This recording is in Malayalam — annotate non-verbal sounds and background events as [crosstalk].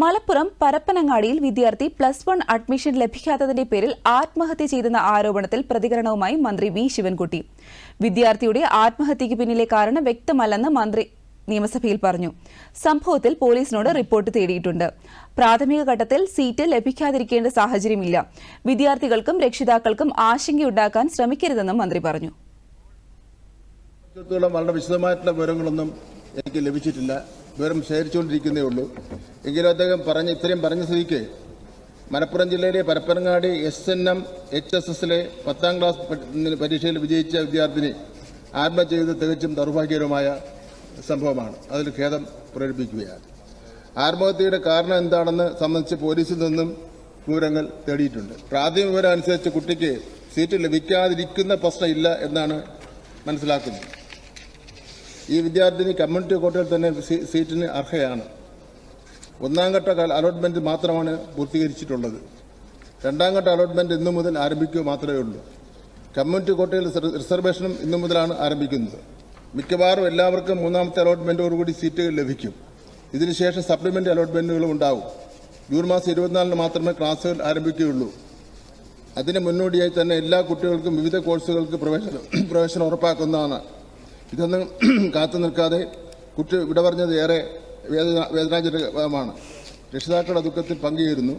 മലപ്പുറം പരപ്പനങ്ങാടിയിൽ വിദ്യാർത്ഥി പ്ലസ് വൺ അഡ്മിഷൻ ലഭിക്കാത്തതിന്റെ പേരിൽ ആത്മഹത്യ ചെയ്തെന്ന ആരോപണത്തിൽ പ്രതികരണവുമായി മന്ത്രി വി ശിവൻകുട്ടി. വിദ്യാർത്ഥിയുടെ ആത്മഹത്യയ്ക്ക് പിന്നിലെ കാരണം വ്യക്തമല്ലെന്ന് മന്ത്രി നിയമസഭയിൽ പറഞ്ഞു. സംഭവത്തിൽ പോലീസിനോട് റിപ്പോർട്ട് തേടിയിട്ടുണ്ട്. പ്രാഥമിക ഘട്ടത്തിൽ സീറ്റ് ലഭിക്കാതിരിക്കേണ്ട സാഹചര്യമില്ല. വിദ്യാർത്ഥികൾക്കും രക്ഷിതാക്കൾക്കും ആശങ്കയുണ്ടാക്കാൻ ശ്രമിക്കരുതെന്നും മന്ത്രി പറഞ്ഞു. വളരെ വിശദമായിട്ടുള്ള വിവരങ്ങളൊന്നും എനിക്ക് ലഭിച്ചിട്ടില്ല. വിവരം ശേഖരിച്ചുകൊണ്ടിരിക്കുന്നേ ഉള്ളൂ. എങ്കിലും അദ്ദേഹം പറഞ്ഞ ഇത്രയും പറഞ്ഞ സ്ഥിതിക്ക് മലപ്പുറം ജില്ലയിലെ Parappanangadi S N M H S എസിലെ പത്താം ക്ലാസ് പരീക്ഷയിൽ വിജയിച്ച വിദ്യാർത്ഥിനി ആത്മഹത്യ ചെയ്ത് തികച്ചും ദൗർഭാഗ്യകരമായ സംഭവമാണ്. അതിൽ ഖേദം പ്രകടിപ്പിക്കുകയാണ്. ആത്മഹത്യയുടെ കാരണം എന്താണെന്ന് സംബന്ധിച്ച് പോലീസിൽ നിന്നും വിവരങ്ങൾ തേടിയിട്ടുണ്ട്. പ്രാഥമിക വിവരം അനുസരിച്ച് കുട്ടിക്ക് സീറ്റ് ലഭിക്കാതിരിക്കുന്ന പ്രശ്നമില്ല എന്നാണ് മനസ്സിലാക്കുന്നത്. ഈ വിദ്യാർത്ഥിനി കമ്മ്യൂണിറ്റി കോട്ടയിൽ തന്നെ സീറ്റിന് അർഹയാണ്. ഒന്നാം ഘട്ട അലോട്ട്മെന്റ് മാത്രമാണ് പൂർത്തീകരിച്ചിട്ടുള്ളത്. രണ്ടാം ഘട്ട അലോട്ട്മെന്റ് ഇന്നു മുതൽ ആരംഭിക്കുക മാത്രമേ ഉള്ളൂ. കമ്മ്യൂണിറ്റി കോട്ടയിൽ റിസർവേഷനും ഇന്നു മുതലാണ് ആരംഭിക്കുന്നത്. മിക്കവാറും എല്ലാവർക്കും മൂന്നാമത്തെ അലോട്ട്മെന്റോടുകൂടി സീറ്റുകൾ ലഭിക്കും. ഇതിനുശേഷം സപ്ലിമെന്റ് അലോട്ട്മെന്റുകളും ഉണ്ടാവും. ജൂൺ മാസം ഇരുപത്തിനാലിന് മാത്രമേ ക്ലാസ്സുകൾ ആരംഭിക്കുകയുള്ളൂ. അതിന് മുന്നോടിയായി തന്നെ എല്ലാ കുട്ടികൾക്കും വിവിധ കോഴ്സുകൾക്ക് പ്രവേശനം പ്രവേശനം ഉറപ്പാക്കുന്നതാണ്. ഇതൊന്നും [clears throat] കാത്തു നിൽക്കാതെ കുട്ടി വിട പറഞ്ഞത് ഏറെ വേദന വേദനാജനകമാണ്. രക്ഷിതാക്കളുടെ ദുഃഖത്തിൽ പങ്കുചേരുന്നു.